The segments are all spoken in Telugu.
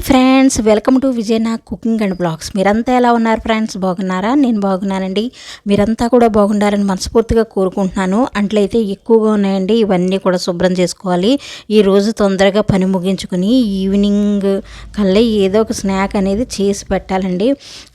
హాయ్ ఫ్రెండ్స్ వెల్కమ్ టు విజయనా కుకింగ్ అండ్ బ్లాగ్స్. మీరంతా ఎలా ఉన్నారు ఫ్రెండ్స్? బాగున్నారా? నేను బాగున్నానండి. మీరంతా కూడా బాగుండాలని మనస్ఫూర్తిగా కోరుకుంటున్నాను. అంట్లయితే ఎక్కువగా ఉన్నాయండి. ఇవన్నీ కూడా శుభ్రం చేసుకోవాలి. ఈరోజు తొందరగా పని ముగించుకుని ఈవినింగ్ కల్లా ఏదో ఒక స్నాక్ అనేది చేసి పెట్టాలండి.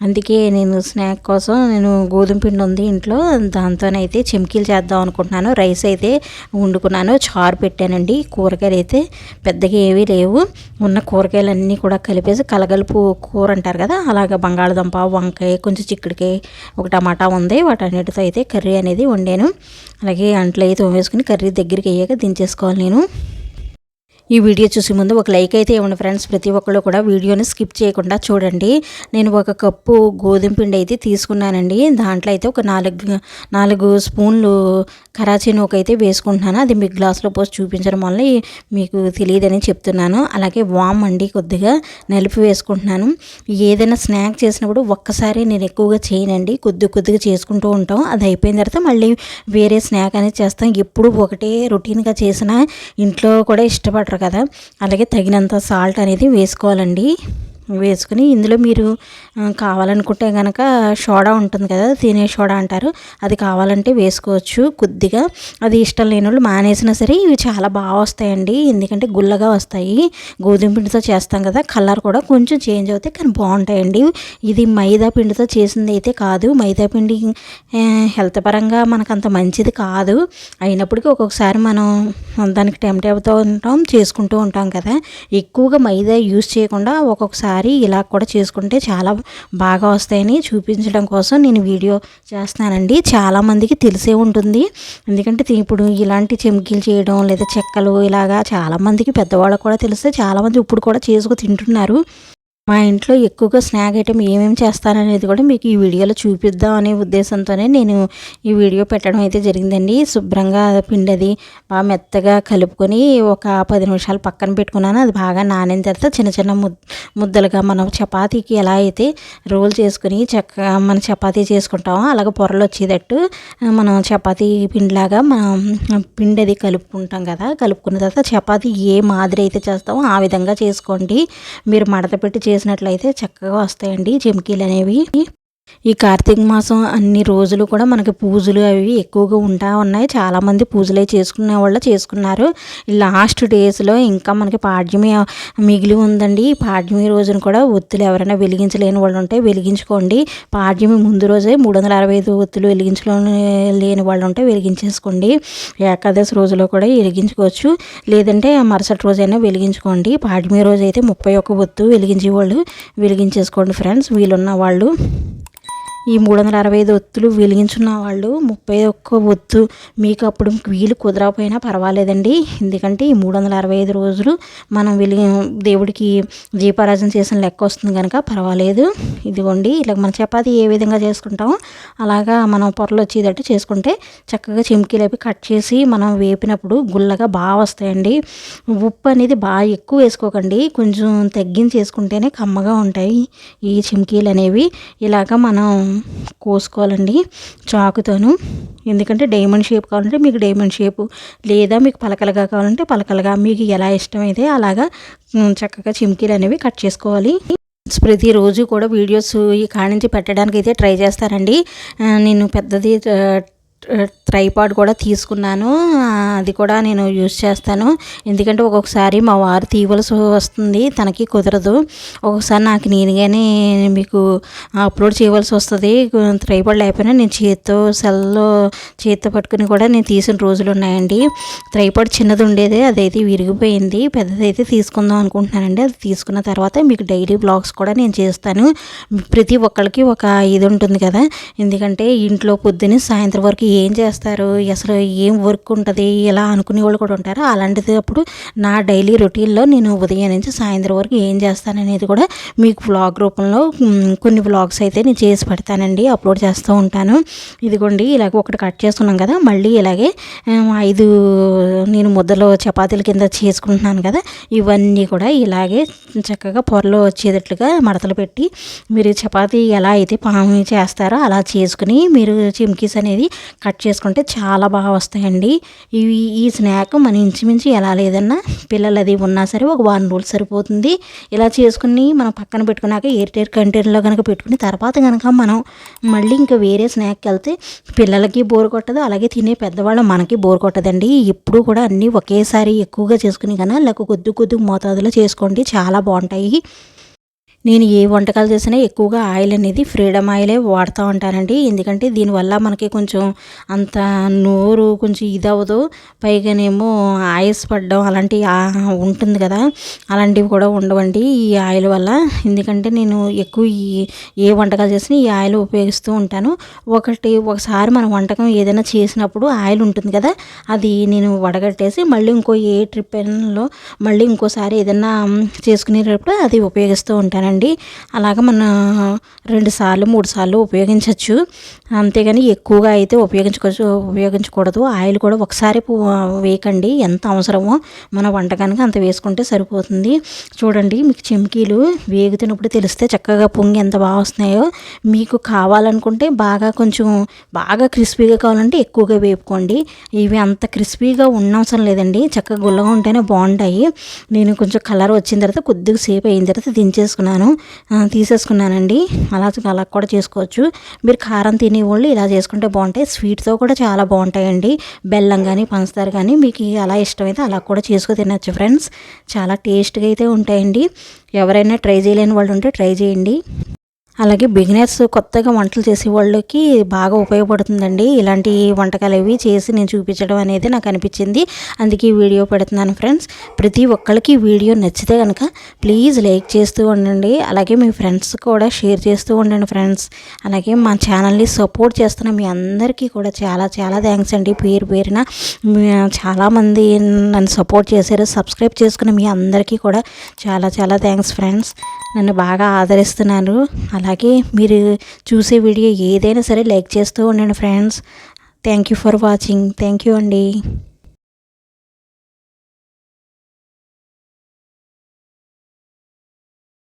అందుకే నేను స్నాక్ కోసం నేను గోధుమ పిండి ఉంది ఇంట్లో. దాంతోనైతే చెమ్కీలు చేద్దాం అనుకుంటున్నాను. రైస్ అయితే వండుకున్నాను. చారు పెట్టానండి. కూరగాయలు అయితే పెద్దగా ఏవీ లేవు. ఉన్న కూరగాయలన్నీ కూడా కలిపేసి కలగలుపు కూర అంటారు కదా అలాగే బంగాళదుంప వంకాయ కొంచెం చిక్కుడికాయ ఒక టమాటా ఉంది. వాటన్నిటితో అయితే కర్రీ అనేది వండాను. అలాగే అంట్లో అయితే వేసుకుని కర్రీ దగ్గరికి అయ్యాక దించేసుకోవాలి నేను. ఈ వీడియో చూసే ముందు ఒక లైక్ అయితే ఇవ్వండి ఫ్రెండ్స్. ప్రతి ఒక్కళ్ళు కూడా వీడియోని స్కిప్ చేయకుండా చూడండి. నేను ఒక కప్పు గోధుమ పిండి అయితే తీసుకున్నానండి. దాంట్లో అయితే ఒక నాలుగు నాలుగు స్పూన్లు కరాచీ నూక అయితే వేసుకుంటున్నాను. అది మీకు గ్లాస్లో పోసి చూపించడం వల్ల మీకు తెలియదని చెప్తున్నాను. అలాగే వామ్ అండి కొద్దిగా నలిపి వేసుకుంటున్నాను. ఏదైనా స్నాక్ చేసినప్పుడు ఒక్కసారి నేను ఎక్కువగా చేయనండి. కొద్ది కొద్దిగా చేసుకుంటూ ఉంటాం. అది అయిపోయిన తర్వాత మళ్ళీ వేరే స్నాక్ అనేది చేస్తాం. ఎప్పుడు ఒకటే రొటీన్గా చేసిన ఇంట్లో కూడా ఇష్టపడరు. కదా. అలాగే తగినంత సాల్ట్ అనేది వేసుకోవాలండి. వేసుకుని ఇందులో మీరు కావాలనుకుంటే కనుక సోడా ఉంటుంది కదా తినే సోడా అంటారు. అది కావాలంటే వేసుకోవచ్చు కొద్దిగా. అది ఇష్టం లేని వాళ్ళు మానేసినా సరే ఇవి చాలా బాగా వస్తాయండి. ఎందుకంటే గుల్లగా వస్తాయి. గోధుమ పిండితో చేస్తాం కదా కలర్ కూడా కొంచెం చేంజ్ అవుతాయి కానీ బాగుంటాయండి. ఇది మైదా పిండితో చేసింది అయితే కాదు. మైదా పిండి హెల్త్ పరంగా మనకు అంత మంచిది కాదు. అయినప్పటికీ ఒక్కొక్కసారి మనం దానికి టెంప్ట్ అవుతూ ఉంటాం చేసుకుంటూ ఉంటాం కదా. ఎక్కువగా మైదా యూస్ చేయకుండా ఒక్కొక్కసారి ఇలా కూడా చేసుకుంటే చాలా బాగా వస్తాయని చూపించడం కోసం నేను వీడియో చేస్తున్నానండి. చాలామందికి తెలిసే ఉంటుంది. ఎందుకంటే ఇప్పుడు ఇలాంటి చెమ్కీలు చేయడం లేదా చెక్కలు ఇలాగా చాలామందికి పెద్దవాళ్ళకు కూడా తెలిస్తే చాలామంది ఇప్పుడు కూడా చేసుకు తింటున్నారు. మా ఇంట్లో ఎక్కువగా స్నాక్ ఐటెం ఏమేమి చేస్తాననేది కూడా మీకు ఈ వీడియోలో చూపిద్దాం అనే ఉద్దేశంతోనే నేను ఈ వీడియో పెట్టడం అయితే జరిగిందండి. శుభ్రంగా పిండి అది బాగా మెత్తగా కలుపుకొని ఒక పది నిమిషాలు పక్కన పెట్టుకున్నాను. అది బాగా నానిన తర్వాత చిన్న చిన్న ముద్ ముద్దలుగా మనం చపాతీకి ఎలా అయితే రోల్ చేసుకుని చక్కగా మన చపాతీ చేసుకుంటామో అలాగే పొరలు వచ్చేటట్టు మనం చపాతీ పిండిలాగా మనం పిండి అది కలుపుకుంటాం కదా. కలుపుకున్న తర్వాత చపాతీ ఏ మాదిరి అయితే చేస్తామో ఆ విధంగా చేసుకోండి. మీరు మడత పెట్టి చేసినట్లయితే చక్కగా వస్తాయండి జిమ్కీలు అనేవి ఈ కార్తీక మాసం అన్ని రోజులు కూడా మనకి పూజలు అవి ఎక్కువగా ఉంటా ఉన్నాయి. చాలామంది పూజలే చేసుకునే వాళ్ళు చేసుకున్నారు. లాస్ట్ డేస్లో ఇంకా మనకి పాడ్యమి మిగిలి ఉందండి. ఈ పాడ్యమి రోజున కూడా ఒత్తులు ఎవరైనా వెలిగించలేని వాళ్ళు ఉంటే వెలిగించుకోండి. పాడ్యమి ముందు రోజే మూడు వందల అరవై ఐదు ఒత్తులు వెలిగించలేని వాళ్ళు ఉంటే వెలిగించేసుకోండి. ఏకాదశి రోజులో కూడా వెలిగించుకోవచ్చు. లేదంటే మరుసటి రోజైనా వెలిగించుకోండి. పాడ్యమి రోజు అయితే ముప్పై ఒక్క ఒత్తు వెలిగించే వాళ్ళు వెలిగించేసుకోండి ఫ్రెండ్స్. వీళ్ళున్న వాళ్ళు ఈ మూడు వందల అరవై ఐదు ఒత్తులు వెలిగించున్న వాళ్ళు ముప్పై ఒక్క ఒత్తు మీకు అప్పుడు వీలు కుదరకపోయినా పర్వాలేదండి. ఎందుకంటే ఈ మూడు వందల అరవై ఐదు రోజులు మనం వెలిగి దేవుడికి దీపారాజన చేసిన లెక్క వస్తుంది కనుక పర్వాలేదు. ఇదిగోండి ఇలా మన చపాతి ఏ విధంగా చేసుకుంటామో అలాగా మనం పొరలు వచ్చేటట్టు చేసుకుంటే చక్కగా చిమ్కీలు అవి కట్ చేసి మనం వేపినప్పుడు గుల్లగా బాగా వస్తాయండి. ఉప్పు అనేది బాగా ఎక్కువ వేసుకోకండి. కొంచెం తగ్గించి వేసుకుంటేనే కమ్మగా ఉంటాయి ఈ చిమ్కీలు అనేవి. ఇలాగ మనం కోసుకోవాలండి చాకుతోను. ఎందుకంటే డైమండ్ షేప్ కావాలంటే మీకు డైమండ్ షేపు లేదా మీకు పలకలుగా కావాలంటే పలకలుగా మీకు ఎలా ఇష్టమైతే అలాగా చక్కగా చిమ్కీలు అనేవి కట్ చేసుకోవాలి. ప్రతిరోజు కూడా వీడియోస్ ఈ కాడి నుంచి పెట్టడానికి అయితే ట్రై చేస్తారండి. నేను పెద్దది ట్రైపాడ్ కూడా తీసుకున్నాను. అది కూడా నేను యూజ్ చేస్తాను. ఎందుకంటే ఒక్కొక్కసారి మా వారు తీయవలసి వస్తుంది తనకి కుదరదు. ఒక్కొక్కసారి నాకు నేనుగానే మీకు అప్లోడ్ చేయవలసి వస్తుంది. ట్రైపాడ్ లేకపోయినా నేను చేత్తో సెల్లో చేత్తో పట్టుకుని కూడా నేను తీసిన రోజులు ఉన్నాయండి. ట్రైపాడ్ చిన్నది ఉండేది అదైతే విరిగిపోయింది. పెద్దదైతే తీసుకుందాం అనుకుంటున్నానండి. అది తీసుకున్న తర్వాత మీకు డైలీ బ్లాగ్స్ కూడా నేను చేస్తాను. ప్రతి ఒక్కరికి ఒక ఇది ఉంటుంది కదా. ఎందుకంటే ఇంట్లో పొద్దున్న సాయంత్రం వరకు ఏం చేస్తారు? అసలు ఏం వర్క్ ఉంటుంది? ఇలా అనుకునే వాళ్ళు కూడా ఉంటారు. అలాంటిది అప్పుడు నా డైలీ రొటీన్లో నేను ఉదయం నుంచి సాయంత్రం వరకు ఏం చేస్తాననేది కూడా మీకు వ్లాగ్ రూపంలో కొన్ని వ్లాగ్స్ అయితే నేను చేసి పెడతానండి అప్లోడ్ చేస్తూ ఉంటాను. ఇదిగోండి ఇలాగ ఒకటి కట్ చేస్తున్నాం కదా మళ్ళీ ఇలాగే ఐదు నేను ముద్దలో చపాతీల కింద చేసుకుంటున్నాను కదా ఇవన్నీ కూడా ఇలాగే చక్కగా పొరలో వచ్చేటట్లుగా మడతలు పెట్టి మీరు చపాతీ ఎలా అయితే పాము చేస్తారో అలా చేసుకుని మీరు చిమ్కీస్ అనేది కట్ చేసుకుంటే చాలా బాగా వస్తాయండి. ఇవి ఈ స్నాక్ మన ఇంచుమించు ఎలా లేదన్నా పిల్లలు అది ఉన్నా సరే ఒక వారం రోజులు సరిపోతుంది. ఇలా చేసుకుని మనం పక్కన పెట్టుకున్నాక ఎయిర్ టైర్ కంటైనర్లో కనుక పెట్టుకుని తర్వాత కనుక మనం మళ్ళీ ఇంకా వేరే స్నాక్కి వెళ్తే పిల్లలకి బోర్ కొట్టదు అలాగే తినే పెద్దవాళ్ళు మనకి బోర్ కొట్టదండి. ఎప్పుడు కూడా అన్నీ ఒకేసారి ఎక్కువగా చేసుకుని కన్నా లేక కొద్ది కొద్ది మోతాదులో చేసుకోండి. చాలా బాగుంటాయి. నేను ఏ వంటకాలు చేసినా ఎక్కువగా ఆయిల్ అనేది ఫ్రీడమ్ ఆయిలే వాడుతూ ఉంటానండి. ఎందుకంటే దీనివల్ల మనకి కొంచెం అంత నోరు కొంచెం ఇది అవ్వదు పైగానేమో ఆయిల్స్ పడడం అలాంటి ఉంటుంది కదా. అలాంటివి కూడా ఉండవండి ఈ ఆయిల్ వల్ల. ఎందుకంటే నేను ఎక్కువ ఈ ఏ వంటకాలు చేసినా ఈ ఆయిల్ ఉపయోగిస్తూ ఉంటాను. ఒకటి ఒకసారి మన వంటకం ఏదైనా చేసినప్పుడు ఆయిల్ ఉంటుంది కదా అది నేను వడగట్టేసి మళ్ళీ ఇంకో ఏ ట్రిప్లో మళ్ళీ ఇంకోసారి ఏదైనా చేసుకునేటప్పుడు అది ఉపయోగిస్తూ ఉంటానండి. అండి అలాగ మన రెండు సార్లు మూడు సార్లు ఉపయోగించవచ్చు అంతేగాని ఎక్కువగా అయితే ఉపయోగించుకోవచ్చు ఉపయోగించకూడదు. ఆయిల్ కూడా ఒకసారి వేయకండి. ఎంత అవసరమో మన వంటకానికి అంత వేసుకుంటే సరిపోతుంది. చూడండి మీకు చెంకీలు వేగుతున్నప్పుడు తెలిస్తే చక్కగా పొంగి ఎంత బాగా వస్తున్నాయో. మీకు కావాలనుకుంటే బాగా కొంచెం బాగా క్రిస్పీగా కావాలంటే ఎక్కువగా వేపుకోండి. ఇవి అంత క్రిస్పీగా ఉండవసరం లేదండి. చక్కగా గుల్లగా ఉంటేనే బాగుంటాయి. నేను కొంచెం కలర్ వచ్చిన తర్వాత కొద్దిగా సేపు అయిన తర్వాత దించేసుకున్నాను. నేను తీసేసుకున్నానండి. అలా అలా కూడా చేసుకోవచ్చు. మీరు కారం తినే వాళ్ళు ఇలా చేసుకుంటే బాగుంటాయి. స్వీట్తో కూడా చాలా బాగుంటాయండి. బెల్లం కానీ పంచదార కానీ మీకు అలా ఇష్టమైతే అలా కూడా చేసుకో తినచ్చు ఫ్రెండ్స్. చాలా టేస్ట్గా అయితే ఉంటాయండి. ఎవరైనా ట్రై చేయలేని వాళ్ళు ఉంటే ట్రై చేయండి. అలాగే బిగినర్స్ కొత్తగా వంటలు చేసే వాళ్ళకి బాగా ఉపయోగపడుతుందండి. ఇలాంటి వంటకాలు అవి చేసి నేను చూపించడం అనేది నాకు అనిపించింది. అందుకే వీడియో పెడుతున్నాను ఫ్రెండ్స్. ప్రతి ఒక్కరికి వీడియో నచ్చితే కనుక ప్లీజ్ లైక్ చేస్తూ ఉండండి. అలాగే మీ ఫ్రెండ్స్ కూడా షేర్ చేస్తూ ఉండండి ఫ్రెండ్స్. అలాగే మా ఛానల్ని సపోర్ట్ చేస్తున్న మీ అందరికీ కూడా చాలా చాలా థ్యాంక్స్ అండి. పేరు పేరున చాలామంది నన్ను సపోర్ట్ చేశారు. సబ్స్క్రైబ్ చేసుకున్న మీ అందరికీ కూడా చాలా చాలా థ్యాంక్స్ ఫ్రెండ్స్. నన్ను బాగా ఆదరిస్తున్నారు. అలాగే మీరు చూసే వీడియో ఏదైనా సరే లైక్ చేస్తూ ఉండండి friends. Thank you for watching thank you అండి.